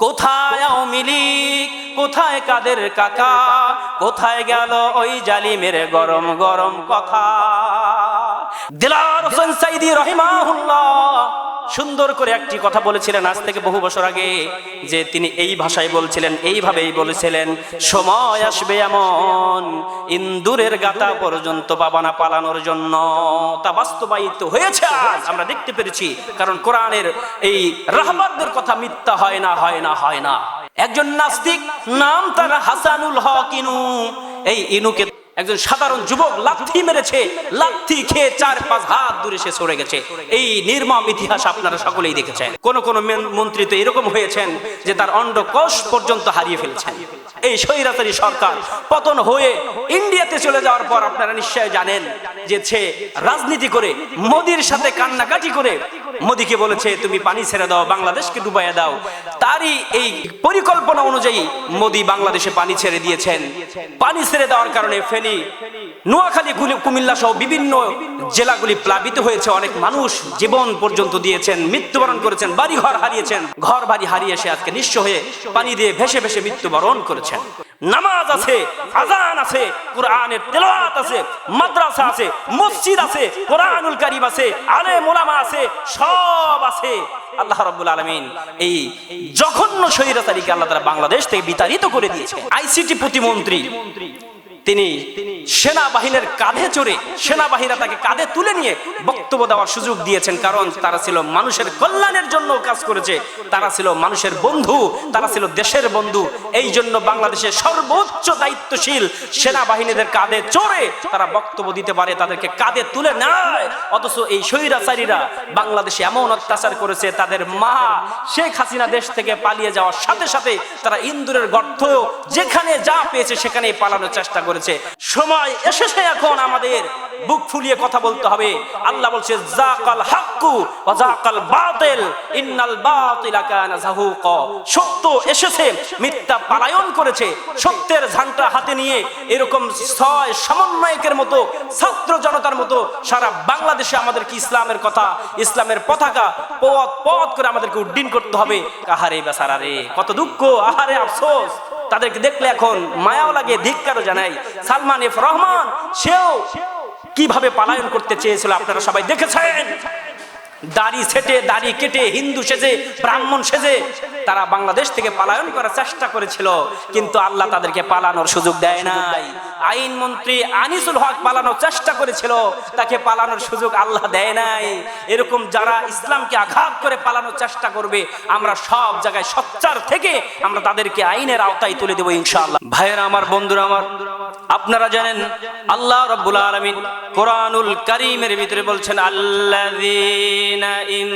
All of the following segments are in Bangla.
কোথায় আওয়ামী লীগ? কোথায় কাদের কাকা? কোথায় গেল ওই জালিমের গরম গরম কথা? দিলার হোসেন সাইদি রহিমাহুল্লাহ সুন্দর করে একটি কথা বলেছিলেন আজ থেকে বহু বছর আগে, যে তিনি এই ভাষায় বলছিলেন, এইভাবেই বলেছিলেন, সময় আসবে এমন ইন্দুরের গাতা পর্যন্ত বাবানা পালানোর জন্য। তা বাস্তবায়িত হয়েছে আজ, আমরা দেখতে পেরেছি, কারণ কোরআনের এই রাহবারদের কথা মিথ্যা হয় না হয় না হয় না। একজন নাস্তিক, নাম তার হাসানুল হক ইনু। এই ইনুকে একজন সাধারণ যুবক লাথি মেরেছে, লাথি খেয়ে চার পাঁচ হাত দূরে সে সরে গেছে। এই নির্মম ইতিহাস আপনারা সকলেই দেখেছেন। কোন কোন মেন- মন্ত্রী তো এরকম হয়েছেন যে তার অন্ডকোষ পর্যন্ত হারিয়ে ফেলছেন। এই স্বৈরাচারী সরকার পতন হয়ে ইন্ডিয়াতে চলে যাওয়ার পর আপনারা নিশ্চয় জানেন যে সে রাজনীতি করে মোদির সাথে কান্নাকাটি করে মোদিকে বলেছে, তুমি পানি ছেড়ে দাও, বাংলাদেশকে ডুবাইয়া দাও। তারই এই পরিকল্পনা অনুযায়ী মোদি বাংলাদেশে পানি ছেড়ে দিয়েছেন। পানি ছেড়ে দেওয়ার কারণে ফেনী, নোয়াখালী কুমিল্লা সহ বিভিন্ন জেলাগুলি প্লাবিত হয়েছে। অনেক মানুষ জীবন পর্যন্ত দিয়েছেন, মৃত্যুবরণ করেছেন বাড়ি ঘর হারিয়েছেন। ঘর বাড়ি হারিয়ে সে আজকে নিঃস্ব হয়ে পানি দিয়ে ভেসে ভেসে মৃত্যুবরণ করেছেন। নামাজ আছে, আজান আছে, কোরআনের তেলাত আছে, মাদ্রাসা আছে, মসজিদ আছে, কোরআনুল কারীম আছে আলে মোলামা আছে, সব আছে। আল্লাহ রাব্বুল আলামিন এই জঘন্য স্বৈরাচারীকে আল্লাহ তাআলা বাংলাদেশ থেকে বিতাড়িত করে দিয়েছে আইসিটি প্রতিমন্ত্রী। তিনি সেনাবাহিনীর কাঁধে চড়ে সেনাবাহিনীরা তাকে কাঁধে তুলে নিয়ে বক্তব্য দেওয়ার সুযোগ দিয়েছেন, কারণ তারা ছিল মানুষের কল্যাণের জন্য কাজ করেছে। তারা ছিল মানুষের বন্ধু, তারা ছিল দেশের বন্ধু। এই জন্য বাংলাদেশের সর্বোচ্চ দায়িত্বশীল সেনাবাহিনীদের কাঁধে চড়ে তারা বক্তব্য দিতে পারে, তাদেরকে কাঁধে তুলে নেয়। অথচ এই স্বৈরাচারীরা বাংলাদেশে এমন অত্যাচার করেছে, তাদের মা শেখ হাসিনা দেশ থেকে পালিয়ে যাওয়ার সাথে সাথে তারা ইন্দুরের গর্ত যেখানে যা পেয়েছে সেখানে পালানোর চেষ্টা করেছে। সময় এসেছে এখন আমাদের। বুক ফুলিয়ে কথা বলতে হবে। আল্লাহ বলছে, জাকাল হাক্কু ওয়া জাকাল বাতিল, ইন্নাল বাতিলা কানা জাহুক। সত্য এসেছে, মিথ্যা পালায়ন করেছে। সত্যের ঝান্ডা হাতে নিয়ে এরকম ছয় সমন্বয়কের মতো, ছাত্র জনতার মতো সারা বাংলাদেশে আমাদের কি ইসলামের কথা, ইসলামের পতাকা পথ পথ করে আমাদেরকে উড্ডীন করতে হবে। কাহারে বেচারা রে কত দুঃখ, আহারে আফসোস। তাদেরকে দেখলে এখন মায়াও লাগে, ধিক্কারও জানাই। সালমান এফ রহমান, সেও কীভাবে পালায়ন করতে চেয়েছিল আপনারা সবাই দেখেছেন। দাড়ি সেটে, দাড়ি কেটে, হিন্দু সেজে, ব্রাহ্মণ সেজে তারা বাংলাদেশ থেকে পালায়ন করার চেষ্টা করেছিল, কিন্তু আল্লাহ তাদেরকে পালানোর সুযোগ দেয় নাই। আইন মন্ত্রী আনিসুল হক পালানোর চেষ্টা করেছিল, তাকে পালানোর সুযোগ আল্লাহ দেয় নাই। এরকম যারা ইসলামকে আঘাত করে পালানোর চেষ্টা করবে, আমরা সব জায়গায় সচ্চার থেকে আমরা তাদেরকে আইনের আওতায় তুলে দেবো ইনশাআল্লাহ। ভাইয়েরা আমার, বন্ধুরা আমার, আপনারা জানেন, আল্লাহ রব্বুল আলমিন কোরআনুল করিমের ভিতরে বলছেন আল্লাযীনা ইন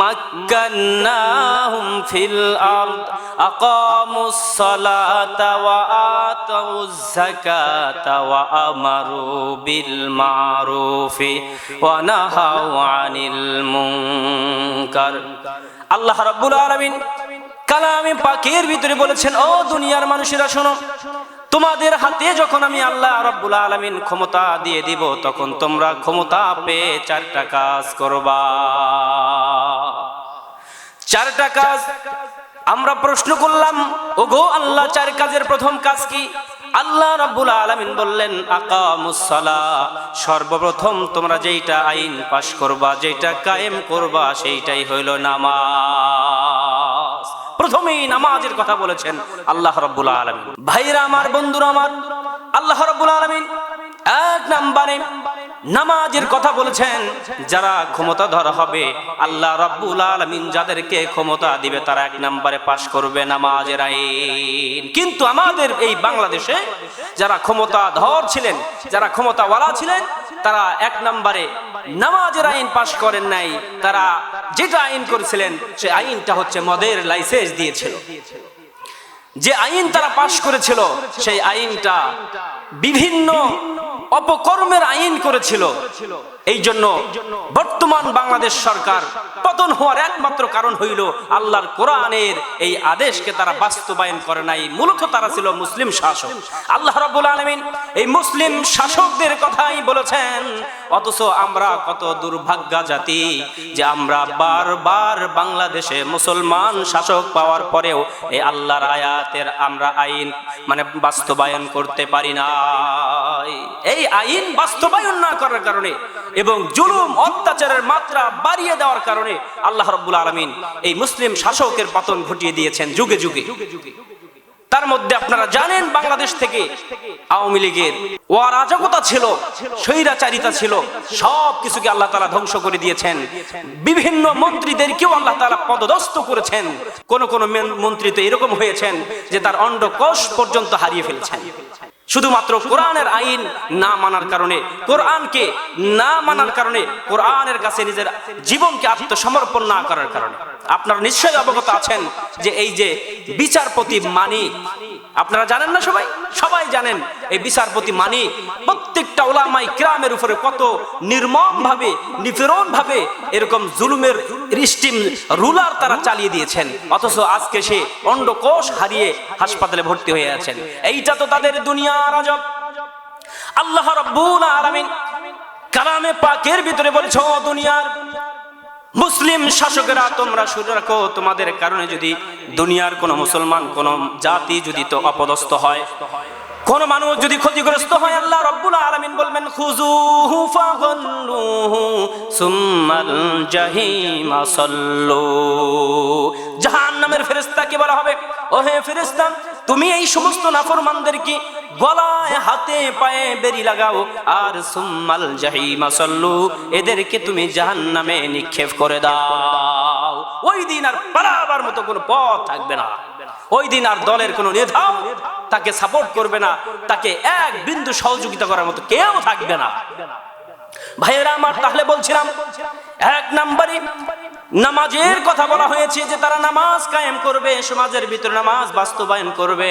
মাক্কান্নাহুম ফিল আরদ আকামুস সালাতা ওয়া বিল মারুফি ওয়া নাহাউ আনিল মুনকার আল্লাহ রাব্বুল আলামিন কালামে পাকের ভিতরে বলেছেন, ও দুনিয়ার মানুষেরা শোনো তোমাদের হাতে যখন আমি আল্লাহ রব্বুল আলমিন ক্ষমতা দিয়ে দিব, তখন তোমরা ক্ষমতা পেয়ে চারটা কাজ করবা। চারটা কাজ। আমরা প্রশ্ন করলাম, ওগো আল্লাহ, চার কাজের প্রথম কাজ কি? আল্লাহ রাব্বুল আলামিন বললেন আকামুসসালা সর্বপ্রথম তোমরা যেইটা আইন পাশ করবা যেটা কায়েম করবা, সেইটাই হইল নামাজ। প্রথমেই নামাজের কথা বলেছেন আল্লাহ রাব্বুল আলামিন। ভাইরা আমার, বন্ধুরা আমার, আল্লাহ রাব্বুল আলামিন এক নম্বরে নামাজের কথা বলেছেন, যারা ক্ষমতা ধরা হবে, আল্লাহ রাব্বুল আলামিন যাদেরকে ক্ষমতা দিবে, তারা এক নম্বরে পাশ করবে নামাজের আইন। কিন্তু আমাদের এই বাংলাদেশে যারা ক্ষমতা ধর ছিলেন, যারা ক্ষমতাওয়ালা ছিলেন তারা এক নম্বরে নামাজের আইন পাশ করেন নাই, তারা যেটা আইন করেছিলেন, সে আইনটা হচ্ছে মদের লাইসেন্স দিয়েছিল। যে আইন তারা পাশ করেছিল, সেই আইনটা বিভিন্ন অপকর্মের আইন করেছিল। এই জন্য বর্তমান বাংলাদেশ সরকার পতন হওয়ার একমাত্র কারণ হইল আল্লাহর কোরআনের এই আদেশকে তারা বাস্তবায়ন করে নাই। মূলত তারা ছিল মুসলিম শাসক। আল্লাহ রাব্বুল আলামিন এই মুসলিম শাসকদের কথাই বলেছেন, অথচ আমরা কত দুর্ভাগ্যা জাতি যে আমরা বারবার বাংলাদেশে মুসলমান শাসক পাওয়ার পরেও এই আল্লাহর আয়াতের আমরা আইন মানে বাস্তবায়ন করতে পারি না এই আইন বাস্তবায়ন না করার কারণে এবং জুলুম, অত্যাচারের মাত্রা বাড়িয়ে দেওয়ার কারণে আল্লাহ রব্বুল আলমিন এই মুসলিম শাসকের পতন ঘটিয়ে দিয়েছেন যুগে যুগে। তার মধ্যে আপনারা জানেন বাংলাদেশ থেকে আওয়ামী লীগের অরাজকতা ছিল, স্বৈরাচারিতা ছিল, সব কিছুকে আল্লাহ তালা ধ্বংস করে দিয়েছেন। বিভিন্ন মন্ত্রীদেরকেও আল্লাহ তালা পদদস্ত করেছেন। কোন কোন মেন- মন্ত্রী তো এরকম হয়েছেন যে তার অন্ডকোষ পর্যন্ত হারিয়ে ফেলছেন। শুধুমাত্র কোরআনের আইন না মানার কারণে, কোরআনকে না মানার কারণে কোরআনের কাছে নিজের জীবনকে আত্মসমর্পণ না করার কারণে। আপনারা নিশ্চয়ই অবগত আছেন যে এই যে বিচারপতি মানিক আপনারা জানেন না সবাই? সবাই জানেন এই বিচারপতি মানিক প্রত্যেকটা ওলামাই ক্রামের উপরে কত নির্মম ভাবে নিপীড়ন ভাবে এরকম জুলুমের স্টিম রুলার তারা চালিয়ে দিয়েছেন। অথচ আজকে সে অন্ডকোষ হারিয়ে হাসপাতালে ভর্তি হয়ে আছেন। এইটা তো তাদের দুনিয়া রাজব আল্লাহ রব্বুল আলামিন কালামে পাকের ভিতরে বলেছ দুনিয়ার মুসলিম শাসকেরা, তোমরা শুনে রাখো, তোমাদের কারণে যদি দুনিয়ার কোন মুসলমান, কোন জাতি যদি তো অপদস্থ হয়, কোন মানুষ যদি ক্ষতিগ্রস্ত হয়, আল্লাহ রব্বুল আলামিন বলবেন খুজুহু ফাগল্লুহু সুম্মাল জাহিমা সাল্লু। জাহান্নামের ফেরেশতাকে বলা হবে, ওহে ফেরেশতা, তুমি এই সমস্ত নাফরমানদেরকে গলায়, হাতে, পায়ে বেরি লাগাও। আর সুম্মাল জাহিমা সল্লু, এদেরকে তুমি জাহান্নামে নিক্ষেপ করে দাও। ওই দিন আর পালাবার মতো কোনো পথ থাকবে না। ওই দিন আর দলের কোনো নেতাও তাকে সাপোর্ট করবে না। তাকে এক বিন্দু সহযোগিতা করার মতো কেউ থাকবে না। ভাইয়েরা আমার তাহলে বলছিলাম, এক নম্বরে নামাজের কথা বলা হয়েছে যে তারা নামাজ কায়েম করবে, সমাজের ভিতরে নামাজ বাস্তবায়ন করবে,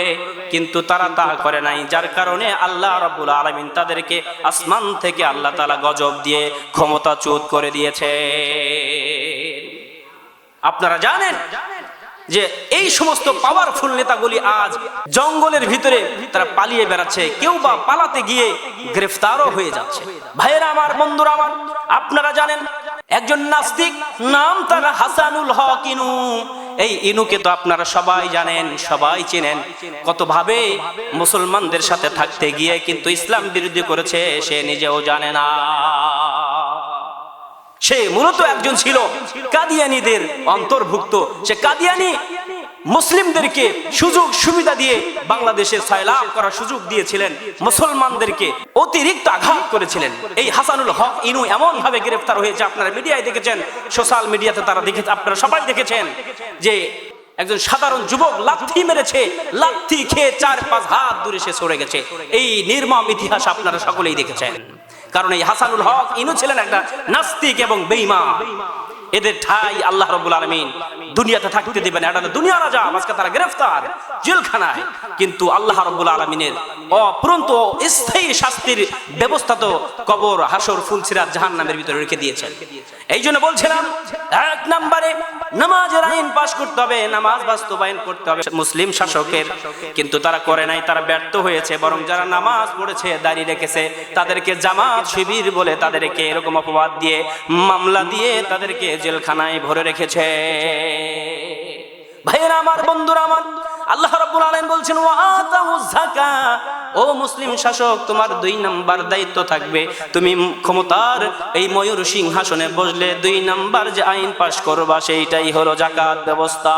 কিন্তু তারা তা করে নাই, যার কারণে আল্লাহ রাব্বুল আলামিন তাদেরকে আসমান থেকে আল্লাহ তাআলা গজব দিয়ে ক্ষমতা চ্যুত করে দিয়েছে আপনারা জানেন যে এই সমস্ত পাওয়ারফুল নেতাগুলি আজ জঙ্গলের ভিতরে তারা পালিয়ে বেড়াচ্ছে, কেউ বা পালাতে গিয়ে গ্রেফতারও হয়ে যাচ্ছে। ভাইয়েরা আমার, বন্ধুরা আমার, আপনারা জানেন, একজন নাস্তিক নাম তার হাসানুল হক ইনু। এই ইনুকে তো আপনারা সবাই জানেন, সবাই চেনেন। কত ভাবে মুসলমানদের সাথে থাকতে গিয়ে কিন্তু ইসলাম বিরোধী করেছে, সে নিজেও জানে না। সে মূলত একজন ছিল কাদিয়ানিদের অন্তর্ভুক্ত। সে কাদিয়ানি মুসলিমদেরকে সুযোগ সুবিধা দিয়ে বাংলাদেশে সয়লাভ করার সুযোগ দিয়েছিলেন, মুসলমানদেরকে অতিরিক্ত আঘাত করেছিলেন। এই হাসানুল হক ইনু এমন ভাবে গ্রেফতার হয়েছে, আপনারা মিডিয়ায় দেখেছেন, সোশ্যাল মিডিয়াতে তারা দেখে, আপনারা সবাই দেখেছেন যে একজন সাধারণ যুবক লাথি মেরেছে, লাথি খেয়ে চার পাঁচ হাত দূরে সে সরে গেছে। এই নির্মম ইতিহাস আপনারা সকলেই দেখেছেন। কারণ এই হাসানুল হক ইনু ছিলেন একটা নাস্তিক এবং বেইমা এদের ঠাই আল্লাহ রবুল আলমিন। দুনিয়াতে থাকতে দিবেন এটা দুনিয়া রাজা আজকে তারা গ্রেফতার জেলখানায়। কিন্তু আল্লাহ রব্বুল আলমিনের অপুরন্ত স্থায়ী শাস্তির ব্যবস্থা তো কবর, হাসর ফুলসিরাত জাহান নামের ভিতরে রেখে দিয়েছেন। এই জন্য বলছিলাম, এক নম্বরে নামাজের আইন পাশ করতে হবে, নামাজ বাস্তবায়ন করতে হবে। মুসলিম শাসকের, কিন্তু তারা করে নাই, তারা ব্যর্থ হয়েছে, বরং যারা নামাজ পড়েছে দাঁড়িয়ে রেখেছে, তাদেরকে জামাত শিবির বলে তাদেরকে এরকম অপবাদ দিয়ে, মামলা দিয়ে তাদেরকে জেলখানায় ভরে রেখেছে। ভাইয়েরা আমার বন্ধুরা আমার, আল্লাহ বলছেন ও মুসলিম শাসক, তোমার দুই নাম্বার দায়িত্ব থাকবে। তুমি ক্ষমতার এই ময়ূর সিংহাসনে বসলে দুই নাম্বার যে আইন পাশ করবা, সেইটাই হলো জাকাত ব্যবস্থা।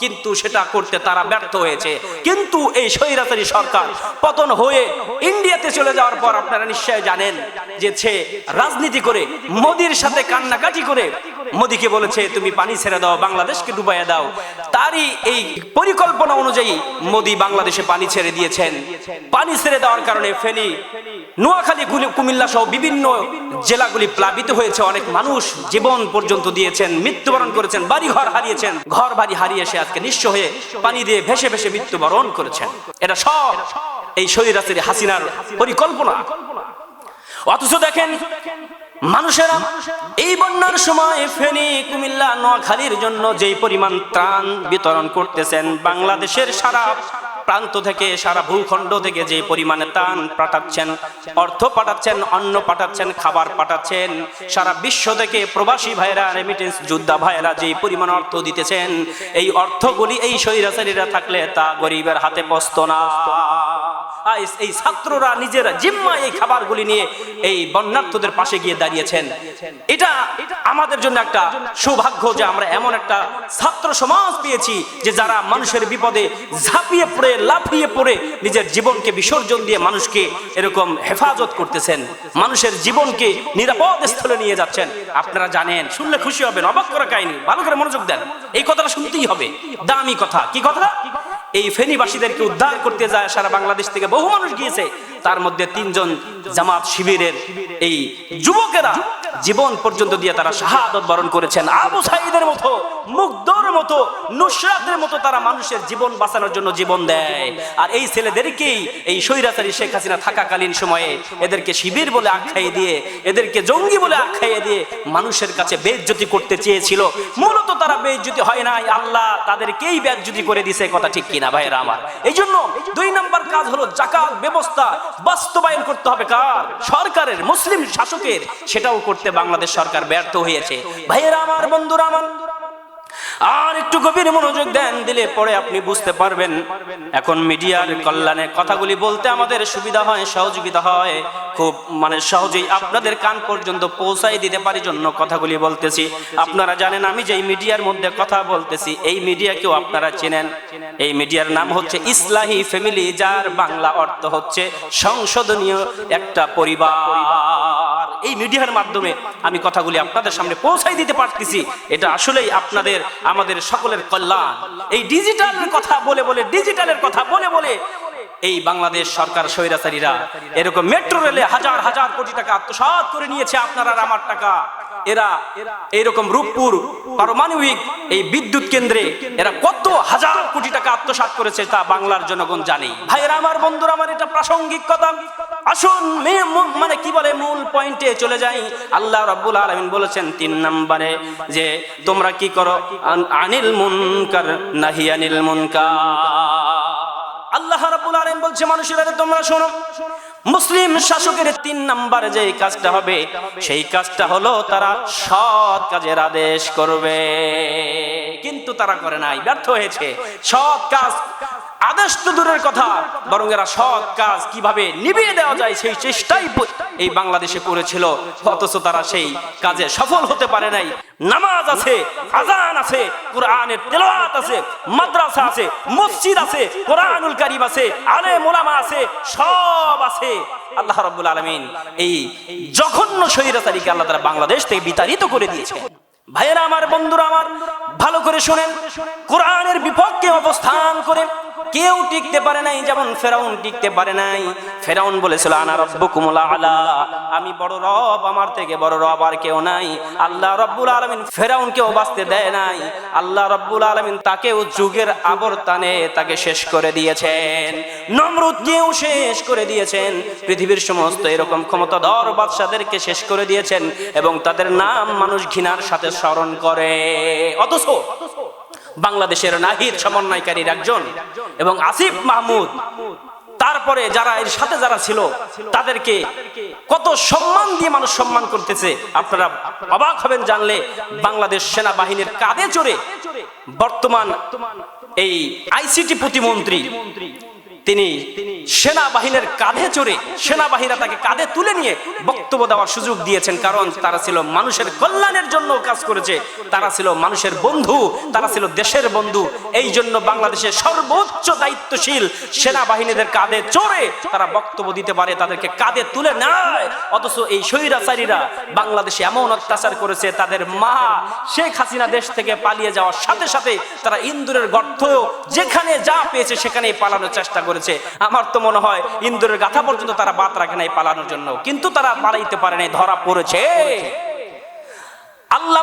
কিন্তু সেটা করতে তারা ব্যর্থ হয়েছে। কিন্তু এই স্বৈরাচারী সরকার পতন হয়ে ইন্ডিয়াতে চলে যাওয়ার পর আপনারা নিশ্চয় জানেন যে সে রাজনীতি করে, মোদির সাথে কান্নাকাটি করে মোদিকে বলেছে, তুমি পানি ছেড়ে দাও, বাংলাদেশকে ডুবাইয়া দাও। তারই এই পরিকল্পনা অনুযায়ী মোদি বাংলাদেশে পানি ছেড়ে দিয়েছেন। পানি ছেড়ে দেওয়ার কারণে ফেনী, নোয়াখালী কুমিল্লা সহ বিভিন্ন জেলাগুলি প্লাবিত হয়েছে। অনেক মানুষ জীবন পর্যন্ত দিয়েছেন, মৃত্যুবরণ করেছেন বাড়ি ঘর হারিয়েছেন। ঘর বাড়ি হারিয়ে সে আজকে নিঃস্ব হয়ে পানি দিয়ে ভেসে ভেসে মৃত্যুবরণ করেছেন। এটা সব এই শরীর হাসিনার পরিকল্পনা। অথচ দেখেন মানুষেরা এই বন্যার সময় ফেনী, কুমিল্লা, নোয়াখালীর জন্য যেই পরিমাণ ত্রাণ বিতরণ করতেছেন, বাংলাদেশের সারা প্রান্ত থেকে, সারা ভূখণ্ড থেকে যে পরিমাণে ত্রাণ পাঠাচ্ছেন, অর্থ পাঠাচ্ছেন, অন্ন পাঠাচ্ছেন, খাবার পাঠাচ্ছেন, সারা বিশ্ব থেকে প্রবাসী ভাইরা রেমিটেন্স যোদ্ধা ভাইরা যে পরিমাণ অর্থ দিতেছেন, এই অর্থগুলি এই স্বৈরাচারীরা থাকলে তা গরিবের হাতে পস্ত না। এই ছাত্ররা নিজেরা জিম্মা এই খাবারগুলি নিয়ে এই বন্যার্থদের পাশে গিয়ে দাঁড়িয়েছেন। এটা আমাদের জন্য একটা সৌভাগ্য যে আমরা এমন একটা ছাত্র সমাজ পেয়েছি যে যারা মানুষের বিপদে ঝাঁপিয়ে পড়ে, লাফিয়ে পড়ে নিজের জীবনকে বিসর্জন দিয়ে মানুষকে এরকম হেফাজত করতেছেন। মানুষের জীবনকে নিরাপদ স্থলে নিয়ে যাচ্ছেন। আপনারা জানেন, শুনলে খুশি হবেন, অবাক করা কাহিনী, ভালো করে মনোযোগ দেন। এই কথাটা শুনতেই হবে। দামি কথা। কি কথা এই ফেনীবাসীদেরকে উদ্ধার করতে যায় সারা বাংলাদেশ থেকে। বহু মানুষ গিয়েছে। তার মধ্যে তিনজন জামাত শিবিরের এই যুবকেরা জীবন পর্যন্ত দিয়ে তারা শাহাদত বরণ করেছেন। আবু সাইদের মতো মুগ্ধর মতো, নুসরাতের মতো তারা মানুষের জীবন বাঁচানোর জন্য জীবন দেয়। আর এই ছেলেদেরকেই এই স্বৈরাচারী শেখ হাসিনা থাকাকালীন সময়ে এদেরকে শিবির বলে আখ্যাই দিয়ে, এদেরকে জঙ্গি বলে আখ্যাইয়ে দিয়ে মানুষের কাছে বেজ্জতি করতে চেয়েছিল। মূলত তারা বেজ্জতি হয় নাই, আল্লাহ তাদেরকেই বেজ্জতি করে দিছে কথা ঠিক কিনা ভাইয়েরা আমার? এই জন্য দুই নম্বর কাজ হলো জাকাত ব্যবস্থা, বাস্তবায়ন করতে হবে কার? সরকারের, মুসলিম শাসকের, সেটাও করতে বাংলাদেশ সরকার ব্যর্থ হয়েছে। ভাইয়েরা আমার, বন্ধুরা আমার আর একটু গভীর মনোযোগ দেন, দিলে পরে আপনি বুঝতে পারবেন। এখন মিডিয়ার কল্যাণে কথাগুলি বলতে আমাদের সুবিধা হয়, সহযোগিতা হয়। খুব মানে সহজেই আপনাদের কান পর্যন্ত পৌঁছাই দিতে পারি জন্য কথাগুলি বলতেছি। আপনারা জানেন, আমি যেই মিডিয়ার মধ্যে কথা বলতেছি, এই মিডিয়াকেও আপনারা চেনেন? এই মিডিয়ার নাম হচ্ছে ইসলাহি ফ্যামিলি, যার বাংলা অর্থ হচ্ছে সংশোধনীয় একটা পরিবার। এই মিডিয়ার মাধ্যমে আমি কথাগুলি আপনাদের সামনে পৌঁছাই দিতে পারতেছি। এটা আসলেই আপনাদের, আমাদের সকলের কল্যাণ। এই ডিজিটালের কথা বলে বলে ডিজিটালের কথা বলে বলে এই বাংলাদেশ সরকার স্বৈরাচারীরা এরকম মেট্রো রেলে হাজার হাজার কোটি টাকা আত্মসাত করে নিয়েছে আপনারা আমার টাকা। এরা এইরকম রূপপুর পারমাণবিক এই বিদ্যুৎ কেন্দ্রে এরা কত হাজার কোটি টাকা আত্মসাৎ করেছে তা বাংলার জনগণ জানে। ভাইয়েরা, আমার বন্ধুরা, আমার এটা প্রাসঙ্গিক কথা। আসুন মানে কি বলে, মূল পয়েন্টে চলে যাই। আল্লাহ রাব্বুল আলামিন বলেছেন তিন নম্বরে যে, তোমরা কি করো? আনিল মুনকার নাহি আনিল মুনকার। আল্লাহ রাব্বুল আলামিন বলছে, মানুষেরা তোমরা শোনো, মুসলিম শাসকের তিন নাম্বার যে কাজটা হবে, সেই কাজটা হলো তারা সৎ কাজের আদেশ করবে। কিন্তু তারা করে নাই, ব্যর্থ হয়েছে। সৎ কাজ আদেশ তো দূরের কথা, বরং এরা সৎ কাজ কীভাবে নিভিয়ে দেওয়া যায় সেই চেষ্টাই এই বাংলাদেশে করেছিল, অথচ তারা সেই কাজে সফল হতে পারে নাই। নামাজ আছে, আজান আছে, কোরআনের তেলাওয়াত আছে, মাদ্রাসা আছে, মসজিদ আছে, কোরআনুল কারিম আছে, আলে মোলামা আছে, সব আছে। আল্লাহ রাব্বুল আলামিন এই জঘন্য স্বৈরাচারীকে আল্লাহ তাআলা বাংলাদেশ থেকে বিতাড়িত করে দিয়েছে। ভাইয়েরা আমার, বন্ধুরা আমার, ভালো করে শোনেন, কোরআনের বিপক্ষে অবস্থান করে কেউ টিকতে পারে নাই, যেমন ফেরাউন টিকতে পারে নাই। ফেরাউন বলেছিল, আনা রব্বুকুমুল আলা। আমি বড় রব, আমার থেকে বড় রব আর কেউ নাই। আল্লাহ রব্বুল আলামিন ফেরাউনকেও বাঁচতে দেয় নাই। আল্লাহ রব্বুল আলামিন তাকেও যুগের আবর্তানে তাকে শেষ করে দিয়েছেন। নমরুদকেও শেষ করে দিয়েছেন। পৃথিবীর সমস্ত এরকম ক্ষমতাধর বাদশাদেরকে শেষ করে দিয়েছেন এবং তাদের নাম মানুষ ঘৃণার সাথে স্মরণ করে। অথচ বাংলাদেশের নাহিদ সমন্বয়কারীর একজন এবং আসিফ মাহমুদ। তারপরে যারা এর সাথে যারা ছিল, তাদেরকে কত সম্মান দিয়ে মানুষ সম্মান করতেছে। আপনারা অবাক হবেন জানলে বাংলাদেশ সেনাবাহিনীর কাঁধে চড়ে বর্তমান এই আইসিটি প্রতিমন্ত্রী তিনি সেনাবাহিনীর কাঁধে চড়ে সেনাবাহিনীরা তাকে কাঁধে তুলে নিয়ে বক্তব্য দেওয়ার সুযোগ দিয়েছেন। কারণ তারা ছিল মানুষের কল্যাণের জন্য কাজ করেছে। তারা ছিল মানুষের বন্ধু, তারা ছিল দেশের বন্ধু। এই জন্য বাংলাদেশের সর্বোচ্চ দায়িত্বশীল সেনাবাহিনীদের কাঁধে চড়ে তারা বক্তব্য দিতে পারে, তাদেরকে কাঁধে তুলে নেয়। অথচ এই স্বৈরাচারীরা বাংলাদেশে এমন অত্যাচার করেছে, তাদের মা শেখ হাসিনা দেশ থেকে পালিয়ে যাওয়ার সাথে সাথে তারা ইন্দুরের গর্ত যেখানে যা পেয়েছে সেখানেই পালানোর চেষ্টা করেছে। আমার তো মনে হয় ইন্দুরের গাথা পর্যন্ত তারা বাদ রাখে নাই পালানোর জন্য। কিন্তু তারা পালাইতে পারে নাই, ধরা পড়েছে। আল্লাহ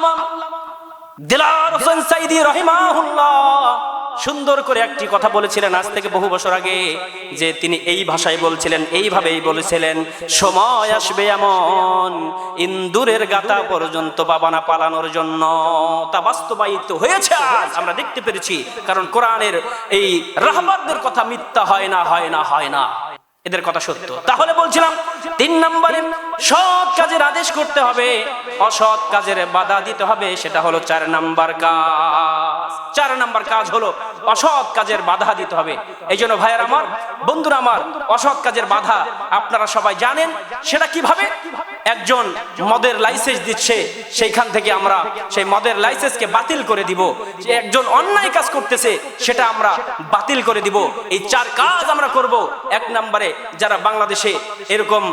দিলার হোসেন সাইদি রহিমাহুল্লাহ সুন্দর করে একটি কথা বলেছিলেন আজ থেকে বহু বছর আগে, যে তিনি এই ভাষায় বলছিলেন, এইভাবেই বলেছিলেন, সময় আসবে এমন, ইন্দুরের গাতা পর্যন্ত বাবানা পালানোর জন্য। তা বাস্তবায়িত হয়েছে আজ, আমরা দেখতে পেরেছি, কারণ কোরআনের এই রাহবারদের কথা মিথ্যা হয় না হয় না হয় না। এদের কথা সত্য। তাহলে বলছিলাম, তিন নম্বরে সৎ কাজের আদেশ করতে হবে, অসৎ কাজের বাধা দিতে হবে, সেটা হলো চার নাম্বার কাজ। চার নাম্বার কাজ হলো অসৎ কাজের বাধা দিতে হবে। এই জন্য ভাইয়ের আমার, বন্ধুরা আমার, অসৎ কাজের বাধা আপনারা সবাই জানেন। সেটা কীভাবে? একজন মদের লাইসেন্স দিচ্ছে, সেইখান থেকে আমরা সেই মদের লাইসেন্সকে বাতিল করে দিব। যে একজন অন্যায় কাজ করতেছে, সেটা আমরা বাতিল করে দিব। এই চার কাজ আমরা করব। এক নম্বরে যারা বাংলাদেশে এরকম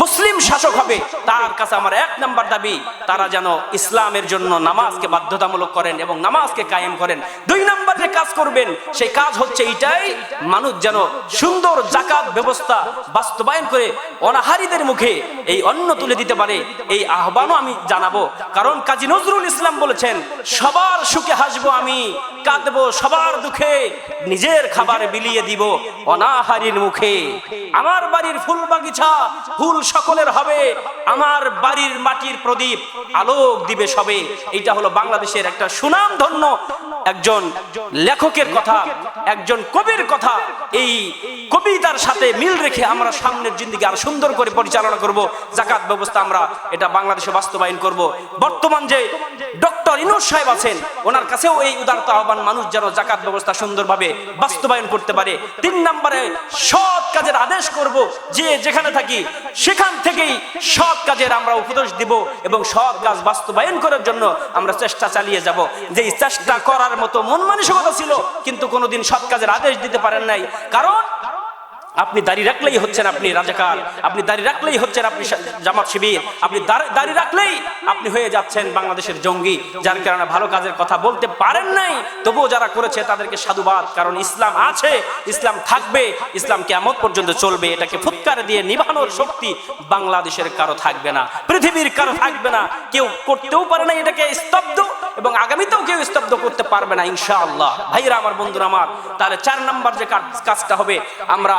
মুসলিম শাসক হবে, তার কাছে আমার এক নাম্বার দাবি, তারা যেন ইসলামের জন্য নামাজকে বাধ্যতামূলক করেন এবং নামাজকে কায়েম করেন। দুই নাম্বার যে কাজ করবেন, সেই কাজ হচ্ছে এইটাই, মানুষ যেন সুন্দর জাকাত ব্যবস্থা বাস্তবায়ন করে অনাহারীদের মুখে এই অন্ন তুলে দিতে পারে, এই আহ্বানও আমি জানাব। কারণ কাজী নজরুল ইসলাম বলেছেন, সবার সুখে হাসবো আমি, কাঁদবো সবার দুঃখে, নিজের খাবার বিলিয়ে দিব অনাহারীর মুখে। আমার বাড়ির ফুল বাগিচা, ফুল সকলের হবে, আমার বাড়ির মাটির প্রদীপ আলোক দিবে সবে। এটা হলো বাংলাদেশের একটা সুনাম ধন্য একজন লেখকের কথা, একজন কবির কথা, এই কবিতার সাথে মিল রেখে আমরা সামনের জিন্দিগি আরও সুন্দর করে পরিচালনা করব। জাকাত ব্যবস্থা আমরা এটা বাংলাদেশে বাস্তবায়ন করব। বর্তমান যে ডক্টর সাহেব আছেন। ওনার কাছেও এই উদারতা আহ্বান, মানুষ যেন জাকাত ব্যবস্থা সুন্দরভাবে বাস্তবায়ন করতে পারে। তিন নম্বরে, সৎ কাজের আদেশ করব, যে যেখানে থাকি, সেখান থেকেই সৎ কাজের আমরা উপদেশ দিব এবং সৎ কাজ বাস্তবায়ন করার জন্য আমরা চেষ্টা চালিয়ে যাব। যেই চেষ্টা করার মতো মন মানসিকতা ছিল, কিন্তু কোনোদিন সৎ কাজের আদেশ দিতে পারেন নাই। কারণ আপনি দাড়ি রাখলেই হচ্ছেন আপনি রাজাকার, আপনি দাড়ি রাখলেই হচ্ছেন আপনি জামাত শিবির, আপনি দাড়ি- রাখলেই আপনি হয়ে যাচ্ছেন বাংলাদেশের জঙ্গি, যার কারণে ভালো কাজের কথা বলতে পারেন নাই, তবুও যারা করেছে তাদেরকে সাধুবাদ, কারণ ইসলাম আছে, ইসলাম থাকবে, ইসলাম কেমন পর্যন্ত চলবে, এটাকে ফুৎকার দিয়ে নিভানোর শক্তি বাংলাদেশের কারও থাকবে না, পৃথিবীর কারও থাকবে না, কেউ করতেও পারে না এটাকে স্তব্ধ এবং আগামীতেও কেউ স্তব্ধ করতে পারবে না, ইনশাআল্লাহ। ভাইরা আমার বন্ধুরা, আমার, তাহলে চার নাম্বার যে কাজটা হবে, আমরা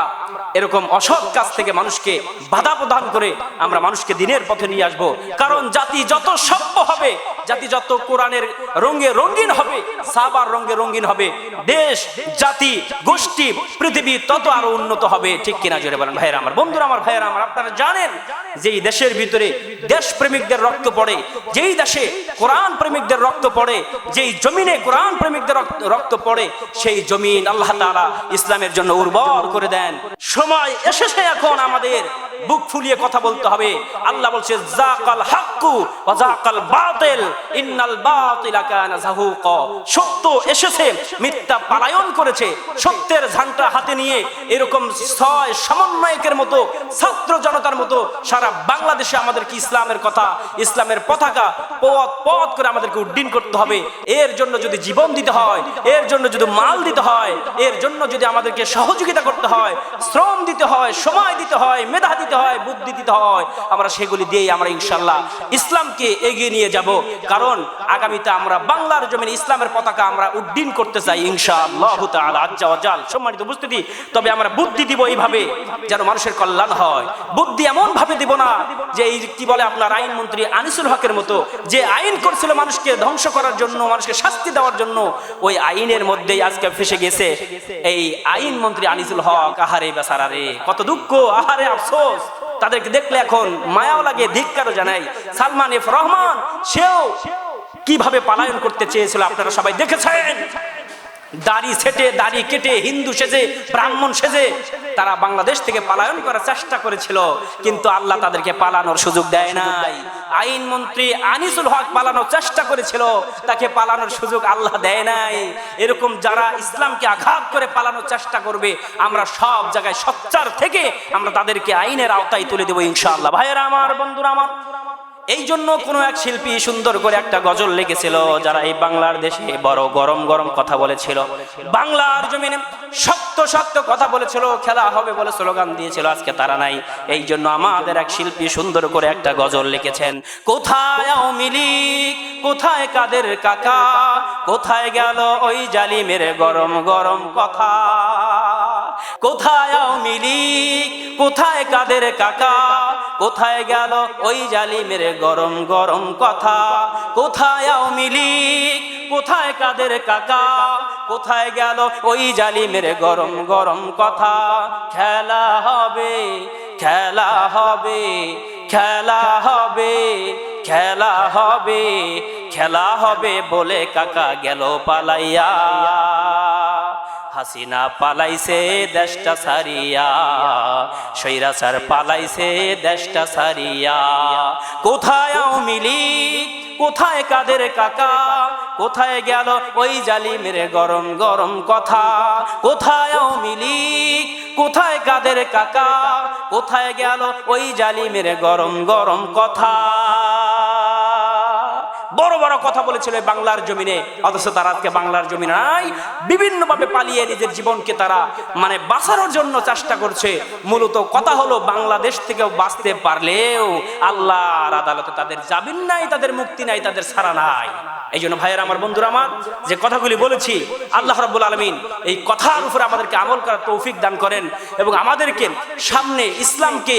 এরকম অসৎ কাজ থেকে মানুষকে বাধা প্রদান করে আমরা মানুষকে দিনের পথে নিয়ে আসব। কারণ জাতি যত সভ্য হবে, জাতি যত কোরআনের রঙে রঙিন হবে, সাবার রঙে রঙিন হবে, দেশ, জাতি, গোষ্ঠী, পৃথিবী তত আরও উন্নত হবে। ঠিক কিনা জোরে বলেন, ভাইয়েরা, আমার বন্ধুরা, আমার ভাইয়েরা, আমার, আপনারা জানেন যে এই দেশের ভিতরে দেশ প্রেমিকদের রক্ত পড়ে, যেই দেশে কোরআন প্রেমিকদের রক্ত পড়ে, যেই জমিনে কোরআন প্রেমিকদের রক্ত- রক্ত পড়ে, সেই জমিন আল্লাহ তাআলা ইসলামের জন্য উর্বর করে দেন। সময় এসেছে এখন আমাদের, বুক ফুলিয়ে কথা বলতে হবে। আল্লাহ বলছে, জাকাল হাক্কু জাকাল ইন্নাল বাতিলা কানা সত্য এসেছে, মিথ্যা পালায়ন করেছে। সত্যের ঝান্ডা হাতে নিয়ে এরকম ছয় সমন্বয়কের মতো, ছাত্র জনতার মতো সারা বাংলাদেশে আমাদেরকে ইসলামের কথা, ইসলামের পতাকা পথ পথ করে আমাদেরকে উড্ডীন করতে হবে। এর জন্য যদি জীবন দিতে হয়, এর জন্য যদি মাল দিতে হয়, এর জন্য যদি আমাদেরকে সহযোগিতা করতে হয়, শ্রম দিতে হয়, সময় দিতে হয়, মেধা দিতে হয়, বুদ্ধি দিতে হয়, আমরা সেগুলি দিয়েই আমরা ইনশাল্লাহ ইসলামকে এগিয়ে নিয়ে যাব। কারণ আগামীতে আমরা বাংলার জমিনে ইসলামের পতাকা আমরা উড্ডীন করতে চাই ইনশাআল্লাহ তাআলা, আজ্জা ওয়া সম্মানিত উপস্থিতি, তবে আমরা বুদ্ধি দিব এইভাবে যেন মানুষের কল্যাণ হয়। বুদ্ধি এমন ভাবে দিব না যে এই কি বলে আপনার আইন মন্ত্রী আনিসুল হকের মতো, যে আইন করছিল মানুষকে ধ্বংস করার জন্য, মানুষকে শাস্তি দেওয়ার জন্য ওই আইনের মধ্যেই আজকে ফেসে গেছে। এই আইন মন্ত্রী আনিসুল হক, আহারে বেসারারে কত দুঃখ, আহারে আফসোস। তাদেরকে দেখলে এখন মায়াও লাগে, ধিক্কারও জানাই। সালমান এফ রহমান, সেও কীভাবে পালায়ন করতে চেয়েছিল আপনারা সবাই দেখেছেন? দাড়ি সেটে দাড়ি কেটে, হিন্দু সেজে, ব্রাহ্মণ সেজে তারা বাংলাদেশ থেকে পালায়ন করার চেষ্টা করেছিল। কিন্তু আল্লাহ তাদেরকে পালানোর সুযোগ দেয় নাই। আইন মন্ত্রী আনিসুল হক পালানোর চেষ্টা করেছিল, তাকে পালানোর সুযোগ আল্লাহ দেয় নাই। এরকম যারা ইসলামকে আঘাত করে পালানোর চেষ্টা করবে, আমরা সব জায়গায় সচ্চার থেকে আমরা তাদেরকে আইনের আওতায় তুলে দেবো ইনশাআল্লাহ। ভাইয়েরা আমার, বন্ধুরা আমার এই জন্য কোনো এক শিল্পী সুন্দর করে একটা গজল লিখেছিল, যারা এই বাংলার দেশে বড় গরম গরম কথা বলেছিল। বাংলার জমিনে শক্ত শক্ত কথা বলেছিল, খেলা হবে বলে স্লোগান দিয়েছিল, আজকে তারা নাই। এই জন্য আমাদের এক শিল্পী সুন্দর করে একটা গজল লিখেছেন, কোথায় আওয়ামী কোথায় কাদের কাকা? কোথায় গেল ওই জালিমের গরম গরম কথা? কোথায় আওয়ামী কোথায় কাদের কাকা? কোথায় গেল ওই জালিমের গরম গরম কথা? কোথায় আওয়ামী কোথায় কাদের কাকা? কোথায় গেল ওই জালিমের গরম গরম কথা? খেলা হবে খেলা হবে খেলা হবে খেলা হবে খেলা হবে বলে কাকা গেল পালাইয়া। হাসিনা পালাইছে দেশটা সারিয়া সৈরাচার পালাইছে দেশটা সারিয়া কোথায় লীগ? কোথায় কাদের কাকা? কোথায় গেল ওই জালিমের গরম গরম কথা? কোথায় আওয়ামী কোথায় কাদের কাকা? কোথায় গেল ওই জালিমের গরম গরম কথা? বড় বড় কথা বলেছিল বাংলার জমিনে। অথচ তারা আজকে বাংলার জমিনে নাই। বিভিন্নভাবে পালিয়ে নিজের জীবনকে তারা মানে বাঁচানোর জন্য চেষ্টা করছে। মূলত কথা হলো, বাংলাদেশ থেকেও বাঁচতে পারলেও আল্লাহর আদালতে তাদের জামিন নাই, তাদের মুক্তি নাই, তাদের ছাড়া নাই। এই জন্য ভাইয়ের, আমার বন্ধুরা, আমার যে কথাগুলি বলেছি, আল্লাহ রাব্বুল আলমিন এই কথার উপরে আমাদেরকে আমল করার তৌফিক দান করেন এবং আমাদেরকে সামনে ইসলামকে,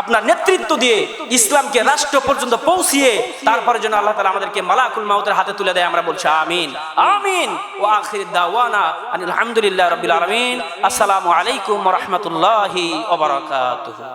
আপনার নেতৃত্ব দিয়ে ইসলামকে রাষ্ট্র পর্যন্ত পৌঁছিয়ে তারপরে যেন আল্লাহ আমাদেরকে মালাকুল মাউতের হাতে তুলে দেয়, আমরা বলছি আমিন। আমিন। ও আখির দাওয়ানা আলহামদুলিল্লাহ রবিল আলমিন। আসসালামু আলাইকুম রহমতুল্লাহি ওবরাকাতুহু